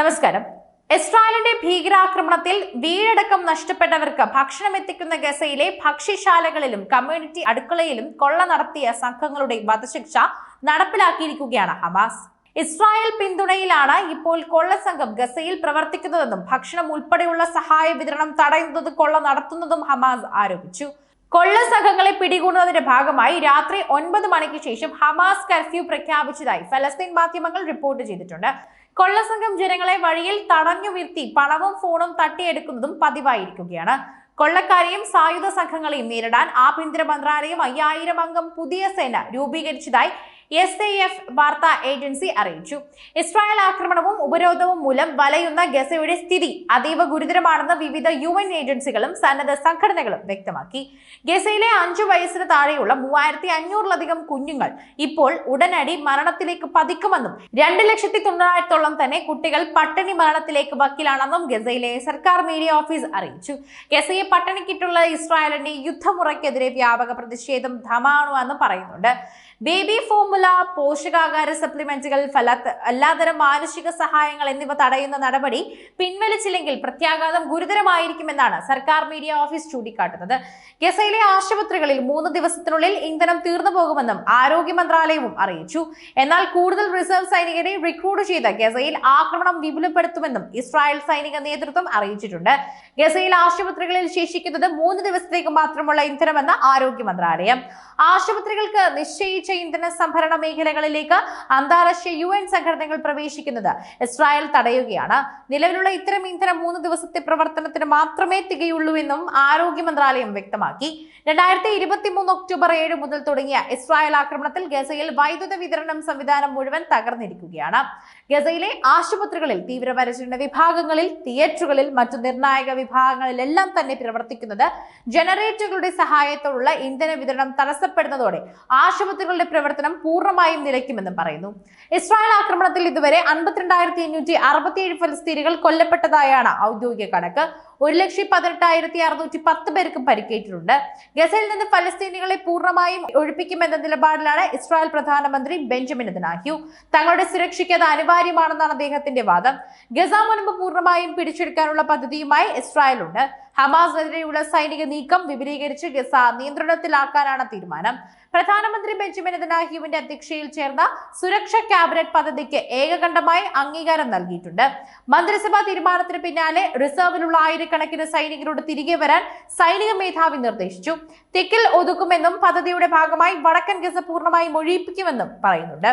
നമസ്കാരം. ഇസ്രായേലിന്റെ ഭീകരാക്രമണത്തിൽ വീടടക്കം നഷ്ടപ്പെട്ടവർക്ക് ഭക്ഷണം എത്തിക്കുന്ന ഗസയിലെ ഭക്ഷ്യശാലകളിലും കമ്മ്യൂണിറ്റി അടുക്കളയിലും കൊള്ള നടത്തിയ സംഘങ്ങളുടെ വധശിക്ഷ നടപ്പിലാക്കിയിരിക്കുകയാണ് ഹമാസ്. ഇസ്രായേൽ പിന്തുണയിലാണ് ഇപ്പോൾ കൊള്ള സംഘം ഗസയിൽ പ്രവർത്തിക്കുന്നതെന്നും ഭക്ഷണം ഉൾപ്പെടെയുള്ള സഹായ വിതരണം തടയുന്നതും കൊള്ള നടത്തുന്നതും ഹമാസ് ആരോപിച്ചു. കൊള്ള സംഘങ്ങളെ പിടികൂടുന്നതിന്റെ ഭാഗമായി രാത്രി ഒൻപത് മണിക്ക് ശേഷം ഹമാസ് കർഫ്യൂ പ്രഖ്യാപിച്ചതായി ഫലസ്തീൻ മാധ്യമങ്ങൾ റിപ്പോർട്ട് ചെയ്തിട്ടുണ്ട്. കൊള്ളസംഘം ജനങ്ങളെ വഴിയിൽ തടഞ്ഞു നിർത്തി പണവും ഫോണും തട്ടിയെടുക്കുന്നതും പതിവായിരിക്കുകയാണ്. കൊള്ളക്കാരെയും സായുധ സംഘങ്ങളെയും നേരിടാൻ ആഭ്യന്തര മന്ത്രാലയം അയ്യായിരം അംഗം പുതിയ സേന രൂപീകരിച്ചതായി എസ് ഐ എഫ് വാർത്താ ഏജൻസി അറിയിച്ചു. ഇസ്രായേൽ ആക്രമണവും ഉപരോധവും മൂലം വലയുന്ന ഗസയുടെ സ്ഥിതി അതീവ ഗുരുതരമാണെന്ന് വിവിധ യു എൻ ഏജൻസികളും സന്നദ്ധ സംഘടനകളും വ്യക്തമാക്കി. ഗസയിലെ അഞ്ചു വയസ്സിന് താഴെയുള്ള മൂവായിരത്തി അഞ്ഞൂറിലധികം കുഞ്ഞുങ്ങൾ ഇപ്പോൾ ഉടനടി മരണത്തിലേക്ക് പതിക്കുമെന്നും രണ്ട് ലക്ഷത്തി തൊണ്ണൂറായിരത്തോളം തന്നെ കുട്ടികൾ പട്ടിണി മരണത്തിലേക്ക് വക്കിലാണെന്നും ഗസയിലെ സർക്കാർ മീഡിയ ഓഫീസ് അറിയിച്ചു. ഗസയെ പട്ടിണിക്കിട്ടുള്ള ഇസ്രായേലിന്റെ യുദ്ധമുറയ്ക്കെതിരെ വ്യാപക പ്രതിഷേധം ധമാണുവെന്ന് പറയുന്നുണ്ട്. ബേബി ഫോർമുല പോഷകാഹാര സപ്ലിമെന്റുകൾ ഫലത്ത് എല്ലാതരം മാനുഷിക സഹായങ്ങൾ എന്നിവ തടയുന്ന നടപടി പിൻവലിച്ചില്ലെങ്കിൽ പ്രത്യാഘാതം ഗുരുതരമായിരിക്കുമെന്നാണ് സർക്കാർ മീഡിയ ഓഫീസ് ചൂണ്ടിക്കാട്ടുന്നത്. ഗസയിലെ ആശുപത്രികളിൽ മൂന്ന് ദിവസത്തിനുള്ളിൽ ഇന്ധനം തീർന്നു പോകുമെന്നും ആരോഗ്യ മന്ത്രാലയവും അറിയിച്ചു. എന്നാൽ കൂടുതൽ റിസർവ് സൈനികരെ റിക്രൂട്ട് ചെയ്ത് ഗസയിൽ ആക്രമണം വിപുലപ്പെടുത്തുമെന്നും ഇസ്രായേൽ സൈനിക നേതൃത്വം അറിയിച്ചിട്ടുണ്ട്. ഗസയിൽ ആശുപത്രികളിൽ ശേഷിക്കുന്നത് മൂന്ന് ദിവസത്തേക്ക് മാത്രമുള്ള ഇന്ധനമെന്ന് ആരോഗ്യ മന്ത്രാലയം. ആശുപത്രികൾക്ക് നിശ്ചയിച്ച ഇന്ധന സംഭരണ മേഖലകളിലേക്ക് അന്താരാഷ്ട്ര യു എൻ സംഘടനകൾ പ്രവേശിക്കുന്നത് ഇസ്രായേൽ തടയുകയാണ്. നിലവിലുള്ള ഇത്തരം ഇന്ധനം മൂന്ന് ദിവസത്തെ പ്രവർത്തനത്തിന് മാത്രമേ തികയുള്ളൂ എന്നും ആരോഗ്യ മന്ത്രാലയം വ്യക്തമാക്കി. രണ്ടായിരത്തി ഇരുപത്തി മൂന്ന് ഒക്ടോബർ ഏഴ് മുതൽ തുടങ്ങിയ ഇസ്രായേൽ ആക്രമണത്തിൽ ഗസയിൽ വൈദ്യുത വിതരണം സംവിധാനം മുഴുവൻ തകർന്നിരിക്കുകയാണ്. ഗസയിലെ ആശുപത്രികളിൽ തീവ്രപരിചരണ വിഭാഗങ്ങളിൽ തിയേറ്ററുകളിൽ മറ്റു നിർണായക വിഭാഗങ്ങളിലെല്ലാം തന്നെ പ്രവർത്തിക്കുന്നത് ജനറേറ്ററുകളുടെ സഹായത്തോടുള്ള ഇന്ധന വിതരണം തടസ്സപ്പെടുന്നതോടെ ആശുപത്രികളുടെ പ്രവർത്തനം പൂർണമായും നിലയ്ക്കുമെന്നും പറയുന്നു. ഇസ്രായേൽ ആക്രമണത്തിൽ ഇതുവരെ അൻപത്തിരണ്ടായിരത്തി അഞ്ഞൂറ്റി അറുപത്തിയേഴ് ഫലസ്തീനികൾ കൊല്ലപ്പെട്ടതായാണ് ഔദ്യോഗിക കണക്ക്. ഒരു ലക്ഷത്തി പതിനെട്ടായിരത്തി അറുന്നൂറ്റി പത്ത് പേർക്ക് പരിക്കേറ്റിട്ടുണ്ട്. ഗസയിൽ നിന്ന് ഫലസ്തീനികളെ പൂർണമായും ഒഴിപ്പിക്കുമെന്ന നിലപാടിലാണ് ഇസ്രായേൽ പ്രധാനമന്ത്രി ബെഞ്ചമിൻ നെതന്യാഹു. തങ്ങളുടെ സുരക്ഷയ്ക്ക് അത് അനിവാര്യമാണെന്നാണ് അദ്ദേഹത്തിന്റെ വാദം. ഗസ മുൻപ് പൂർണമായും പിടിച്ചെടുക്കാനുള്ള പദ്ധതിയുമായി ഇസ്രായേൽ ഉണ്ട് ഹമാസിനെതിരെയുള്ള സൈനിക നീക്കം വിപുലീകരിച്ച് ഗസ നിയന്ത്രണത്തിലാക്കാനാണ് തീരുമാനം. പ്രധാനമന്ത്രി ബെഞ്ചമിൻ നെതന്യാഹുവിന്റെ അധ്യക്ഷയിൽ ചേർന്ന സുരക്ഷാ ക്യാബിനറ്റ് പദ്ധതിക്ക് ഏകകണ്ഠമായി അംഗീകാരം നൽകിയിട്ടുണ്ട്. മന്ത്രിസഭാ തീരുമാനത്തിന് പിന്നാലെ റിസർവിലുള്ള ആയിരക്കണക്കിന് സൈനികരോട് തിരികെ വരാൻ സൈനിക മേധാവി നിർദ്ദേശിച്ചു. തെക്കിൽ ഒതുക്കുമെന്നും പദ്ധതിയുടെ ഭാഗമായി വടക്കൻ ഗസ പൂർണമായി ഒഴിയിപ്പിക്കുമെന്നും പറയുന്നുണ്ട്.